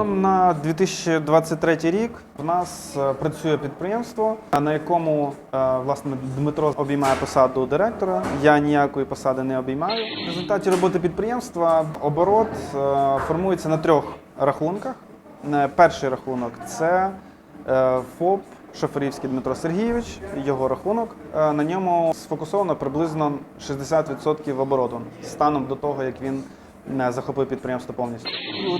Станом на 2023 рік в нас е, працює підприємство, на якому е, власне Дмитро обіймає посаду директора. Я ніякої посади не обіймаю. В результаті роботи підприємства оборот е, формується на трьох рахунках. Перший рахунок це ФОП Шоферівський Дмитро Сергійович, його рахунок. Е, На ньому сфокусовано приблизно 60% обороту станом до того, як він не захопив підприємство повністю.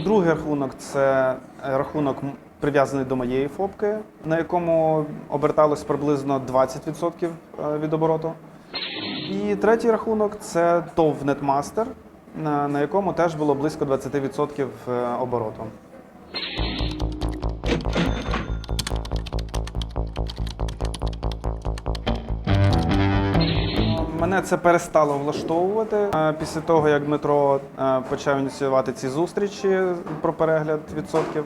Другий рахунок це е, рахунок прив'язаний до моєї ФОПки, на якому оберталось приблизно 20% е, від обороту. І третій рахунок це ТОВ Netmaster, на, якому теж було близько 20% е, обороту. Мене це перестало влаштовувати Е, після того, як Дмитро е, почав ініціювати ці зустрічі про перегляд відсотків.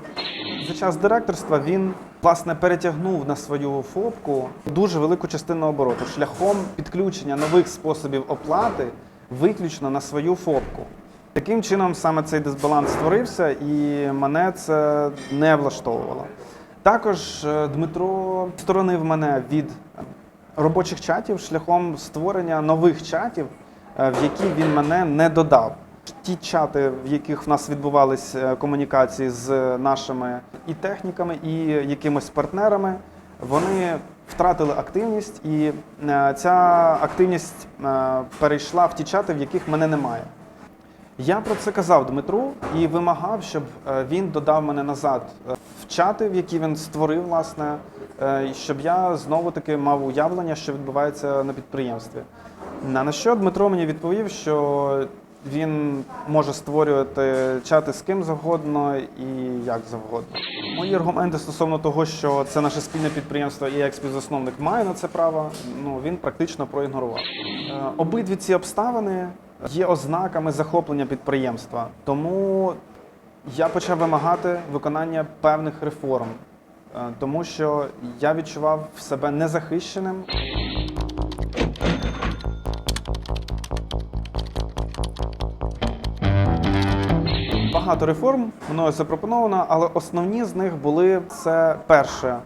За час директорства він власне перетягнув на свою ФОПку дуже велику частину обороту шляхом підключення нових способів оплати виключно на свою ФОПку. Таким чином саме цей дисбаланс створився, і мене це не влаштовувало. Також е, Дмитро сторонив мене від робочих чатів шляхом створення нових чатів, е, в які він мене не додав. Ті чати, в яких в нас відбувалися комунікації з нашими і техніками, і якимось партнерами, вони втратили активність, і е, ця активність е, перейшла в ті чати, в яких мене немає. Я про це казав Дмитру і вимагав, щоб е, він додав мене назад е, чати, в які він створив, власне, е, щоб я знову таки мав уявлення, що відбувається на підприємстві. На що Дмитро мені відповів, що він може створювати чати з ким завгодно і як завгодно. Мої аргументи стосовно того, що це наше спільне підприємство, і як співзасновник маю на це право, ну він практично проігнорував. Е, Обидві ці обставини є ознаками захоплення підприємства, тому я почав вимагати виконання певних реформ, е, тому що я відчував себе незахищеним. Багато реформ мною запропоновано, але основні з них були це перше,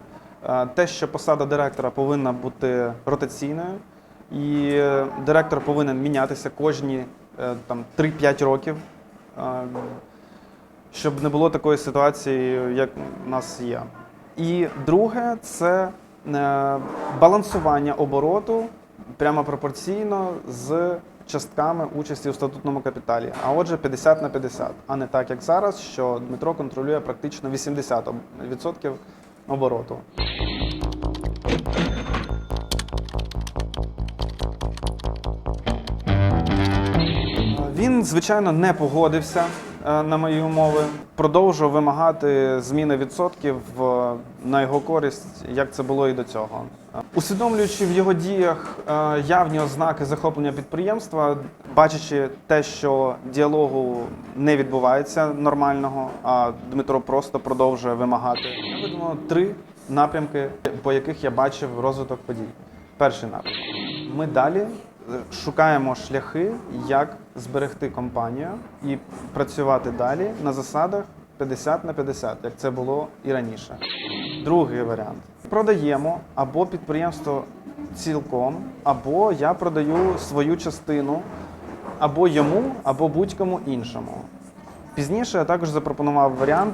е, те, що посада директора повинна бути ротаційною, і директор повинен мінятися кожні е, там 3-5 років, щоб не було такої ситуації, як в нас є. І друге це е, балансування обороту прямо пропорційно з частками участі у статутному капіталі. А отже, 50 на 50, а не так, як зараз, що Дмитро контролює практично 80% обороту. Він, звичайно, не погодився на мої умови, продовжував вимагати зміни відсотків е, на його користь, як це було і до цього. Е, Усвідомлюючи в його діях е, явні ознаки захоплення підприємства, бачачи те, що діалогу не відбувається нормального, а Дмитро просто продовжує вимагати. Я видумав три напрямки, по яких я бачив розвиток подій. Перший напрямок. Ми далі шукаємо шляхи, як зберегти компанію і працювати далі на засадах 50 на 50, як це було і раніше. Другий варіант: продаємо або підприємство цілком, або я продаю свою частину або йому, або будь-кому іншому. Пізніше я також запропонував варіант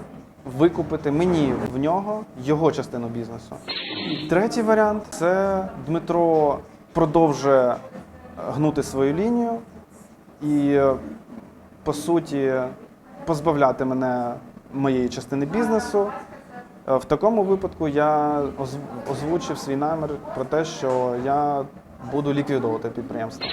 викупити мені в нього його частину бізнесу. Третій варіант це Дмитро продовжує гнути свою лінію і, по суті, позбавляти мене моєї частини бізнесу. Е, В такому випадку я озвучив свій намір про те, що я буду ліквідовувати підприємство.